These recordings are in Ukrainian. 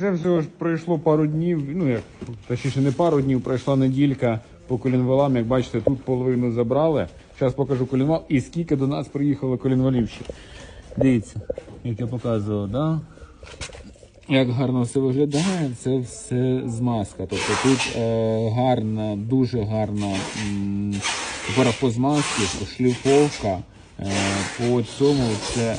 Це все ж пройшло пару днів, ну як точніше не пару днів, пройшла неділька по колінвалам. Як бачите, тут половину забрали. Зараз покажу колінвал і скільки до нас приїхало колінвалів. Дивіться, як я показував, да? Як гарно все виглядає, це все змазка. Тобто тут е, гарна, дуже гарна м, змазці, шліфовка. Е, по цьому це е,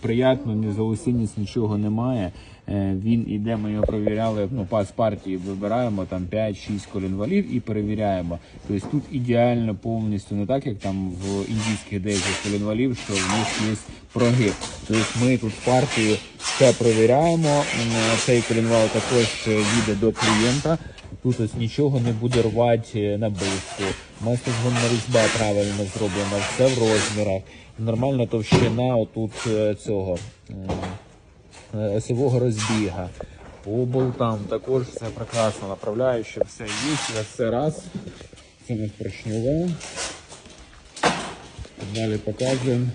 приємно, ні заусінність, нічого немає. Е, він іде, ми його перевіряли, ну, пас партії вибираємо там 5-6 колінвалів і перевіряємо. Тобто тут ідеально повністю не так, як там в індійських деяких колінвалів, що в них є прогиб. Тобто ми тут партію все перевіряємо. Цей колінвал також їде до клієнта. Тут ось нічого не буде рвати на биску. Мастозгонна різьба правильно зроблена, все в розмірах. Нормальна товщина отут е, цього е, осьового розбіга. По болтам також все прекрасно. Направляючи, все є, все- раз. Це не поршньове. Далі показуємо.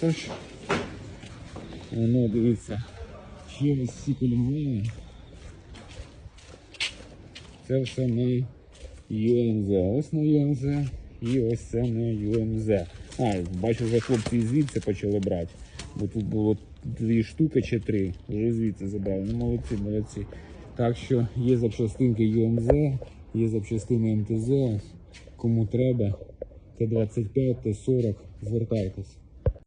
Це Ну, дивіться. Ще ось ці. Це все на ЮНЗ. Ось на ЮНЗ і ось це на ЮНЗ. А, бачу, вже хлопці звідси почали брати. Бо тут було дві штуки чи три. Вже звідси забрали. Ну, молодці, молодці. Так що є запчастинки ЮНЗ, є запчастини МТЗ. Кому треба, Т-25, Т-40, звертайтесь.